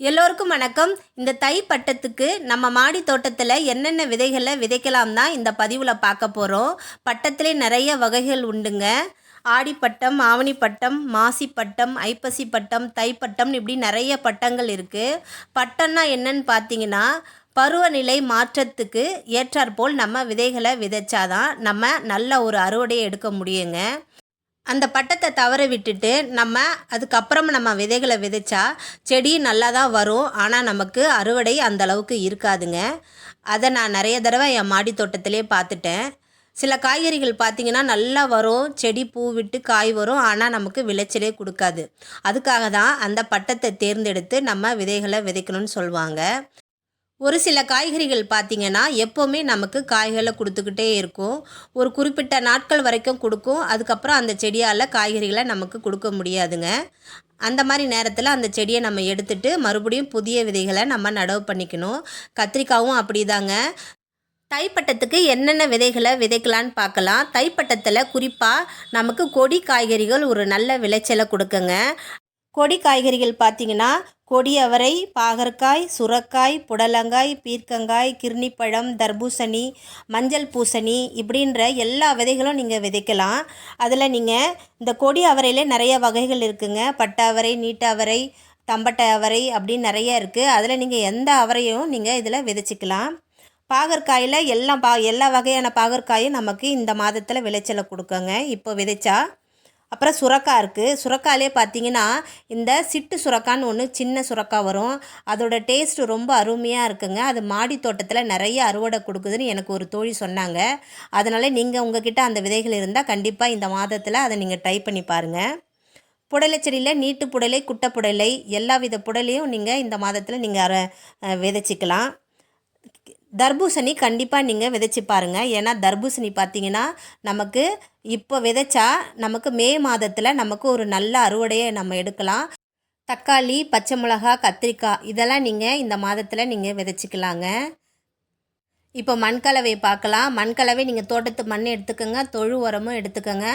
எல்லோருக்கும் வணக்கம். இந்த தை பட்டத்துக்கு நம்ம மாடி தோட்டத்தில் என்னென்ன விதைகளை விதைக்கலாம் தான் இந்த பதிவில் பார்க்க போகிறோம் பட்டத்திலே நிறைய வகைகள் உண்டுங்க. ஆடிப்பட்டம் ஆவணிப்பட்டம் மாசிப்பட்டம் மாசி பட்டம் ஐப்பசி பட்டம் தைப்பட்டம் இப்படி நிறைய பட்டங்கள் இருக்குது பட்டம்னா என்னன்னு பார்த்தீங்கன்னா பருவநிலை மாற்றத்துக்கு ஏற்றாற்போல் நம்ம விதைகளை விதைச்சாதான் நம்ம நல்ல ஒரு அறுவடையை எடுக்க முடியுங்க. அந்த பட்டத்தை தவற விட்டுட்டு நம்ம அதுக்கப்புறம் நம்ம விதைகளை விதைச்சா செடி நல்லா தான் வரும். ஆனால் நமக்கு அறுவடை அந்த அளவுக்கு இருக்காதுங்க. அதை நான் நிறைய தடவை என் மாடி தோட்டத்திலே பார்த்துட்டேன். சில காய்கறிகள் பார்த்திங்கன்னா நல்லா வரும். செடி பூ விட்டு காய் வரும். ஆனால் நமக்கு விளைச்சலே கொடுக்காது. அதுக்காக தான் அந்த பட்டத்தை தேர்ந்தெடுத்து நம்ம விதைகளை விதைக்கணும்னு சொல்லுவாங்க. ஒரு சில காய்கறிகள் பார்த்திங்கன்னா எப்போவுமே நமக்கு காய்களை கொடுத்துக்கிட்டே இருக்கும். ஒரு குறிப்பிட்ட நாட்கள் வரைக்கும் கொடுக்கும். அதுக்கப்புறம் அந்த செடியால் காய்கறிகளை நமக்கு கொடுக்க முடியாதுங்க. அந்த மாதிரி நேரத்தில் அந்த செடியை நம்ம எடுத்துட்டு மறுபடியும் புதிய விதைகளை நம்ம நடவு பண்ணிக்கணும். கத்திரிக்காவும் அப்படிதாங்க. தைப்பட்டத்துக்கு என்னென்ன விதைகளை விதைக்கலான்னு பார்க்கலாம். தைப்பட்டத்தில் குறிப்பாக நமக்கு கொடி காய்கறிகள் ஒரு நல்ல விளைச்சலை கொடுக்குங்க. கொடி காய்கறிகள் பார்த்திங்கன்னா கொடி அவரை பாகற்காய் சுரக்காய் புடலங்காய் பீர்க்கங்காய் கிர்ணிப்பழம் தர்பூசணி மஞ்சள் பூசணி இப்படின்ற எல்லா விதைகளும் நீங்கள் விதைக்கலாம். அதில் நீங்கள் இந்த கொடி அவரையில் நிறைய வகைகள் இருக்குங்க. பட்டை அவரை நீட்ட அவரை தம்பட்டை அவரை அப்படின்னு நிறைய இருக்குது அதில் நீங்கள் எந்த அவரையும் நீங்கள் இதில் விதைச்சிக்கலாம். பாகற்காயில் எல்லாம் பா எல்லா வகையான பாகற்காயும் நமக்கு இந்த மாதத்தில் விளைச்சலை கொடுக்குங்க. இப்போ விதைச்சா அப்புறம் சுரக்கா இருக்குது சுரக்காலே பார்த்தீங்கன்னா இந்த சிட்டு சுரக்கான்னு ஒன்று சின்ன சுரக்கா வரும். அதோட டேஸ்ட் ரொம்ப அருமையாக இருக்குங்க. அது மாடி தோட்டத்தில் நிறைய அறுவடை கொடுக்குதுன்னு எனக்கு ஒரு தோழி சொன்னாங்க. அதனால் நீங்கள் உங்ககிட்ட அந்த விதைகள் இருந்தால் கண்டிப்பாக இந்த மாதத்தில் அதை நீங்கள் ட்ரை பண்ணி பாருங்கள் புடலை செடியில் நீட்டு புடலை குட்டை புடலை எல்லா வித புடலையும் நீங்கள் இந்த மாதத்தில் நீங்கள் விதைச்சிக்கலாம். தர்பூசணி கண்டிப்பாக நீங்கள் விதைச்சி பாருங்கள் ஏன்னா தர்பூசணி பார்த்தீங்கன்னா நமக்கு இப்போ விதைச்சா நமக்கு மே மாதத்தில் நமக்கு ஒரு நல்ல அறுவடையை நம்ம எடுக்கலாம். தக்காளி பச்சை மிளகா கத்திரிக்காய் இதெல்லாம் நீங்கள் இந்த மாதத்தில் நீங்கள் விதைச்சிக்கலாங்க. இப்போ மண்கலவை பார்க்கலாம். மண்கலவை நீங்கள் தோட்டத்து மண் எடுத்துக்கோங்க. தொழு உரமும் எடுத்துக்கோங்க.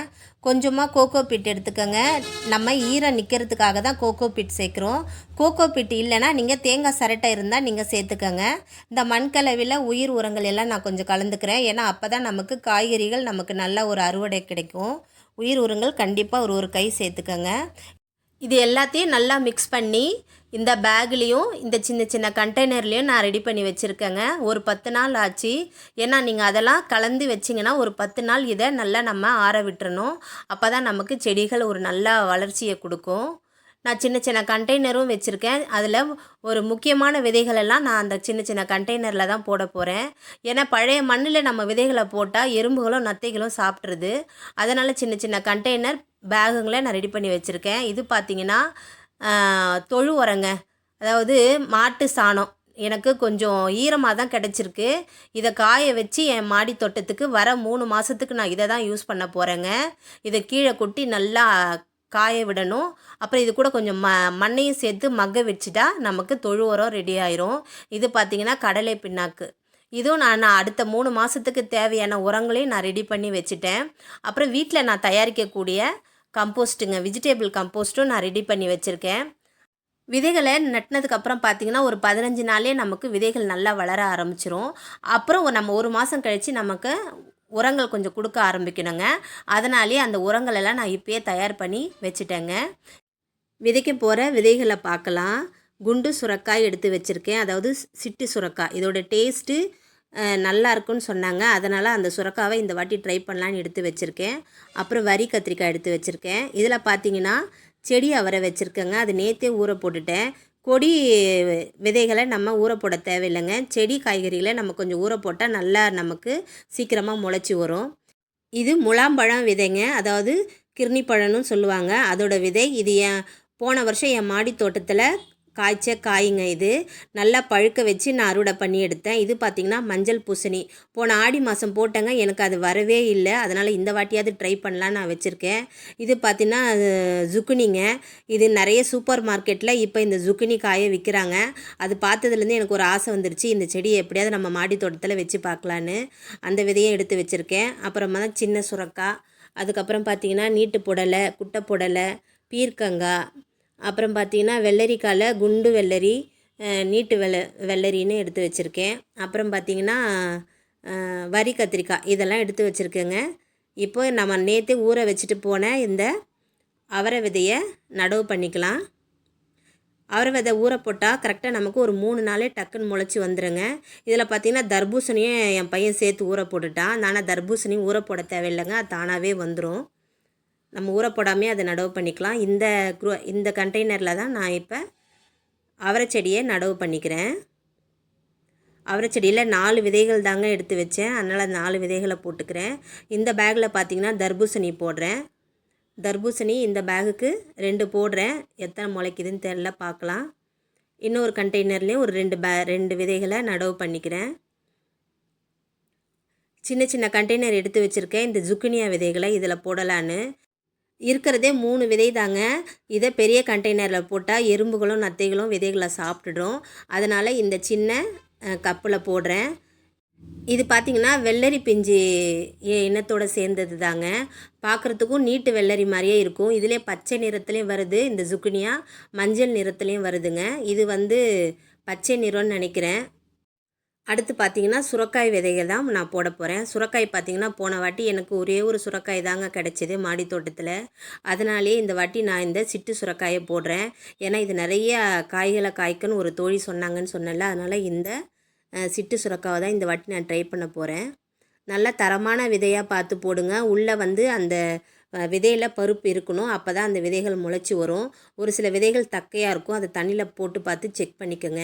கொஞ்சமாக கோகோ பிட் எடுத்துக்கோங்க. நம்ம ஈரம் நிற்கிறதுக்காக தான் கோகோ பிட் சேர்க்குறோம். கோகோ பிட் இல்லைன்னா நீங்கள் தேங்காய் சரட்டை இருந்தால் நீங்கள் சேர்த்துக்கோங்க. இந்த மண்கலவையில் உயிர் உரங்கள் எல்லாம் நான் கொஞ்சம் கலந்துக்கிறேன். ஏன்னா அப்போ தான் நமக்கு காய்கறிகள் நமக்கு நல்ல ஒரு அறுவடை கிடைக்கும். உயிர் உரங்கள் கண்டிப்பாக ஒரு ஒரு கை சேர்த்துக்கோங்க. இது எல்லாத்தையும் நல்லா மிக்ஸ் பண்ணி இந்த பேக்லேயும் இந்த சின்ன சின்ன கண்டெய்னர்லேயும் நான் ரெடி பண்ணி வச்சுருக்கேங்க. ஒரு பத்து நாள் ஆச்சு. ஏன்னா நீங்கள் அதெல்லாம் கலந்து வச்சிங்கன்னா ஒரு பத்து நாள் இதை நல்லா நம்ம ஆற விட்டுறணும். அப்போ தான் நமக்கு செடிகள் ஒரு நல்ல வளர்ச்சியை கொடுக்கும். நான் சின்ன சின்ன கண்டெய்னரும் வச்சுருக்கேன். அதில் ஒரு முக்கியமான விதைகளெல்லாம் நான் அந்த சின்ன சின்ன கண்டெய்னரில் தான் போட போகிறேன் ஏன்னா பழைய மண்ணில் நம்ம விதைகளை போட்டால் எறும்புகளும் நத்தைகளும் சாப்பிட்ருது அதனால் சின்ன சின்ன கண்டெய்னர் பேகுங்களை நான் ரெடி பண்ணி வச்சுருக்கேன். இது பார்த்திங்கன்னா தொழு உரங்க. அதாவது மாட்டு சாணம். எனக்கு கொஞ்சம் ஈரமாக தான் கிடச்சிருக்கு. இதை காய வச்சு என் மாடி தோட்டத்துக்கு வர மூணு மாதத்துக்கு நான் இதை தான் யூஸ் பண்ண போகிறேங்க இதை கீழே கொட்டி நல்லா காய விடணும். அப்புறம் இது கூட கொஞ்சம் ம மண்ணையும் சேர்த்து மக்க வச்சுட்டா நமக்கு தொழு உரம் ரெடி ஆயிரும். இது பார்த்திங்கன்னா கடலை பின்னாக்கு. இதுவும் நான் நான் அடுத்த மூணு மாதத்துக்கு தேவையான உரங்களையும் நான் ரெடி பண்ணி வச்சுட்டேன். அப்புறம் வீட்டில் நான் தயாரிக்கக்கூடிய கம்போஸ்ட்டுங்க. வெஜிடேபிள் கம்போஸ்ட்டும் நான் ரெடி பண்ணி வச்சுருக்கேன். விதைகளை நட்டினதுக்கப்புறம் பார்த்திங்கன்னா ஒரு பதினஞ்சு நாளே நமக்கு விதைகள் நல்லா வளர ஆரம்பிச்சிரும். அப்புறம் நம்ம ஒரு மாதம் கழித்து நமக்கு உரங்கள் கொஞ்சம் கொடுக்க ஆரம்பிக்கணுங்க. அதனாலே அந்த உரங்களெல்லாம் நான் இப்போயே தயார் பண்ணி வச்சுட்டேங்க. விதைக்க போகிற விதைகளை பார்க்கலாம். குண்டு சுரக்காய் எடுத்து வச்சுருக்கேன். அதாவது சிட்டு சுரக்காய். இதோட டேஸ்ட்டு நல்லா இருக்குன்னு சொன்னாங்க. அதனால் அந்த சுரக்காவை இந்த வாட்டி ட்ரை பண்ணலான்னு எடுத்து வச்சுருக்கேன். அப்புறம் வரி கத்திரிக்காய் எடுத்து வச்சுருக்கேன். இதில் பார்த்தீங்கன்னா செடி அவரை வச்சுருக்கேங்க. அது நேற்றே ஊற போட்டுட்டேன். கொடி விதைகளை நம்ம ஊற போட தேவையில்லைங்க. செடி காய்கறிகளை நம்ம கொஞ்சம் ஊற போட்டால் நல்லா நமக்கு சீக்கிரமாக முளைச்சி வரும். இது முலாம்பழம் விதைங்க. அதாவது கிர்னி பழம்னு சொல்லுவாங்க. அதோட விதை. இது என் போன வருஷம் என் மாடி தோட்டத்தில் காய்ச்ச காய்ங்க இது. நல்லா பழுக்க வச்சு நான் அறுவடை பண்ணி எடுத்தேன். இது பார்த்திங்கன்னா மஞ்சள் பூசணி. போன ஆடி மாதம் போட்டேங்க. எனக்கு அது வரவே இல்லை. அதனால் இந்த வாட்டியாவது ட்ரை பண்ணலான்னு நான் வச்சுருக்கேன். இது பார்த்திங்கன்னா ஜுக்குனிங்க. இது நிறைய சூப்பர் மார்க்கெட்டில் இப்போ இந்த ஜுக்குனி காயை விற்கிறாங்க அது பார்த்ததுலேருந்து எனக்கு ஒரு ஆசை வந்துருச்சு. இந்த செடியை எப்படியாவது நம்ம மாடி தோட்டத்தில் வச்சு பார்க்கலான்னு அந்த விதையும் எடுத்து வச்சுருக்கேன். அப்புறமா தான் சின்ன சுரக்காய் அதுக்கப்புறம் பார்த்திங்கன்னா நீட்டு புடலை குட்டை புடலை பீர்க்கங்காய் அப்புறம் பார்த்தீங்கன்னா வெள்ளரிக்காயில் குண்டு வெள்ளரி நீட்டு வெள்ள வெள்ளரின்னு எடுத்து வச்சுருக்கேன். அப்புறம் பார்த்தீங்கன்னா வரி கத்திரிக்காய் இதெல்லாம் எடுத்து வச்சுருக்கேங்க. இப்போ நம்ம நேற்று ஊற வச்சுட்டு போன இந்த அவரை விதையை நடவு பண்ணிக்கலாம். அவரை விதை ஊற போட்டால் கரெக்டாக நமக்கு ஒரு மூணு நாளே டக்குன்னு முளைச்சி வந்துடுங்க இதில் பார்த்தீங்கன்னா தர்பூசணியும் என் பையன் சேர்த்து ஊற போட்டுட்டான். ஆனால் தர்பூசணியும் ஊற போட தேவையில்லைங்க. அது தானாகவே வந்துடும் நம்ம ஊற போடாமே அதை நடவு பண்ணிக்கலாம். இந்த குரோ இந்த கண்டெய்னரில் தான் நான் இப்போ அவரை செடியை நடவு பண்ணிக்கிறேன். அவரை செடியில் நாலு விதைகள் தாங்க எடுத்து வச்சேன். அதனால் நாலு விதைகளை போட்டுக்கிறேன். இந்த பேக்கில் பார்த்தீங்கன்னா தர்பூசணி போடுறேன். தர்பூசணி இந்த பேகுக்கு ரெண்டு போடுறேன். எத்தனை முளைக்குதுன்னு தெரில பார்க்கலாம். இன்னொரு கண்டெய்னர்லேயும் ஒரு ரெண்டு பே ரெண்டு விதைகளை நடவு பண்ணிக்கிறேன். சின்ன சின்ன கண்டெய்னர் எடுத்து வச்சுருக்கேன். இந்த ஜுக்கினியா விதைகளை இதில் போடலான்னு. இருக்கிறதே மூணு விதை தாங்க இதை பெரிய கண்டெய்னரில் போட்டால் எறும்புகளும் நத்தைகளும் விதைகளை சாப்பிட்டுடும். அதனால் இந்த சின்ன கப்பில் போடுறேன். இது பார்த்திங்கன்னா வெள்ளரி பிஞ்சு இனத்தோடு இனத்தோட சேர்ந்தது தாங்க பார்க்குறதுக்கும் நீட்டு வெள்ளரி மாதிரியே இருக்கும். இதிலே பச்சை நிறத்துலேயும் வருது இந்த ஜுக்குனியா. மஞ்சள் நிறத்துலேயும் வருதுங்க. இது வந்து பச்சை நிறம்னு நினைக்கிறேன். அடுத்து பார்த்தீங்கன்னா சுரக்காய் விதைகள் தான் நான் போட போகிறேன் சுரக்காய் பார்த்திங்கன்னா போன வாட்டி எனக்கு ஒரே ஒரு சுரக்காய் தாங்க கிடச்சிது மாடி தோட்டத்தில். அதனாலே இந்த வாட்டி நான் இந்த சிட்டு சுரக்காயை போடுறேன். ஏன்னா இது நிறைய காய்களை காய்க்குன்னு ஒரு தோழி சொன்னாங்கன்னு சொன்னல அதனால் இந்த சிட்டு சுரக்காவை தான் இந்த வாட்டி நான் ட்ரை பண்ண போகிறேன் நல்ல தரமான விதையாக பார்த்து போடுங்க. உள்ளே வந்து அந்த விதையில் பருப்பு இருக்கணும். அப்போ தான் அந்த விதைகள் முளைச்சி வரும். ஒரு சில விதைகள் தக்கையாக இருக்கும். அதை தண்ணியில் போட்டு பார்த்து செக் பண்ணிக்கோங்க.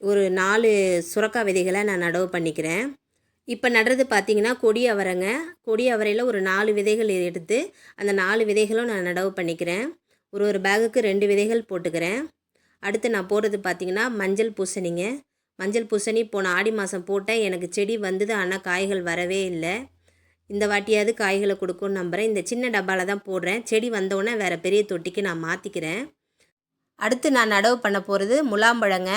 ஒரு நாலு சுரக்கா விதைகளை நான் நடவு பண்ணிக்கிறேன். இப்போ நடுறது பார்த்தீங்கன்னா கொடி அவரைங்க. கொடி அவரையில் ஒரு நாலு விதைகள் எடுத்து அந்த நாலு விதைகளும் நான் நடவு பண்ணிக்கிறேன். ஒரு ஒரு பேகுக்கு ரெண்டு விதைகள் போட்டுக்கிறேன். அடுத்து நான் போடுறது பார்த்தீங்கன்னா மஞ்சள் பூசணிங்க. மஞ்சள் பூசணி போன ஆடி மாதம் போட்டேன் எனக்கு செடி வந்தது ஆனால் காய்கள் வரவே இல்லை. இந்த வாட்டியாவது காய்களை கொடுக்கும்னு நம்புகிறேன் இந்த சின்ன டப்பாவில் தான் போடுறேன். செடி வந்தோடனே வேறு பெரிய தொட்டிக்கு நான் மாற்றிக்கிறேன் அடுத்து நான் நடவு பண்ண போகிறது முலாம்பழங்க.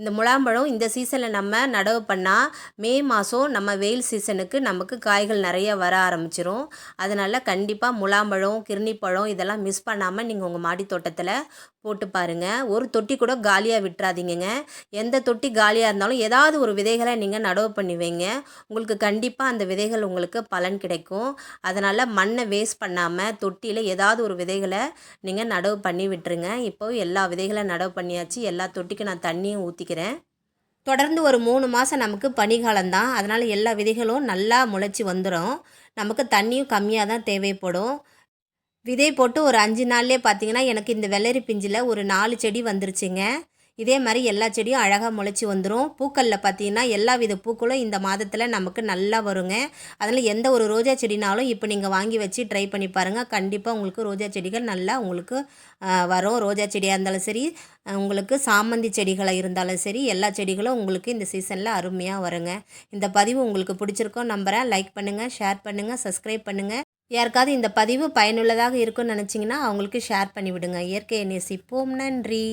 இந்த முலாம்பழம் இந்த சீசனில் நம்ம நடவு பண்ணால் மே மாதம் நம்ம வெயில் சீசனுக்கு நமக்கு காய்கள் நிறைய வர ஆரம்பிச்சிரும். அதனால் கண்டிப்பாக முலாம்பழம் கிருணிப்பழம் இதெல்லாம் மிஸ் பண்ணாமல் நீங்கள் உங்கள் மாடி தோட்டத்தில் போட்டு பாருங்கள் ஒரு தொட்டி கூட காலியாக விட்டுறாதீங்கங்க. எந்த தொட்டி காலியாக இருந்தாலும் ஏதாவது ஒரு விதைகளை நீங்கள் நடவு பண்ணி வைங்க. உங்களுக்கு கண்டிப்பாக அந்த விதைகள் உங்களுக்கு பலன் கிடைக்கும். அதனால் மண்ணை வேஸ்ட் பண்ணாமல் தொட்டியில் ஏதாவது ஒரு விதைகளை நீங்கள் நடவு பண்ணி விட்டுருங்க. இப்போ எல்லா விதைகளை நடவு பண்ணியாச்சு. எல்லா தொட்டிக்கும் நான் தண்ணியும் வச்சுக்கிறேன் தொடர்ந்து ஒரு மூணு மாதம் நமக்கு பனிகாலம் தான் அதனால் எல்லா விதைகளும் நல்லா முளைச்சி வந்துடும் நமக்கு தண்ணியும் கம்மியாக தான் தேவைப்படும். விதை போட்டு ஒரு அஞ்சு நாள்லேயே பார்த்தீங்கன்னா எனக்கு இந்த வெள்ளரி பிஞ்சில் ஒரு நாலு செடி வந்துருச்சுங்க. இதே மாதிரி எல்லா செடியும் அழகாக முளைச்சி வந்துடும் பூக்களில் பார்த்தீங்கன்னா எல்லா வித பூக்களும் இந்த மாதத்தில் நமக்கு நல்லா வருங்க. அதில் எந்த ஒரு ரோஜா செடினாலும் இப்போ நீங்கள் வாங்கி வச்சு ட்ரை பண்ணி பாருங்கள் கண்டிப்பாக உங்களுக்கு ரோஜா செடிகள் நல்லா உங்களுக்கு வரும். ரோஜா செடியாக இருந்தாலும் சரி உங்களுக்கு சாமந்தி செடிகளாக இருந்தாலும் சரி எல்லா செடிகளும் உங்களுக்கு இந்த சீசனில் அருமையாக வருங்க. இந்த பதிவு உங்களுக்கு பிடிச்சிருக்கோம் நம்புகிறேன் லைக் பண்ணுங்கள் ஷேர் பண்ணுங்கள் சப்ஸ்கிரைப் பண்ணுங்கள் யாருக்காவது இந்த பதிவு பயனுள்ளதாக இருக்கும்னு நினச்சிங்கன்னா அவங்களுக்கு ஷேர் பண்ணிவிடுங்க. இயற்கையை நேசிப்போம். நன்றி.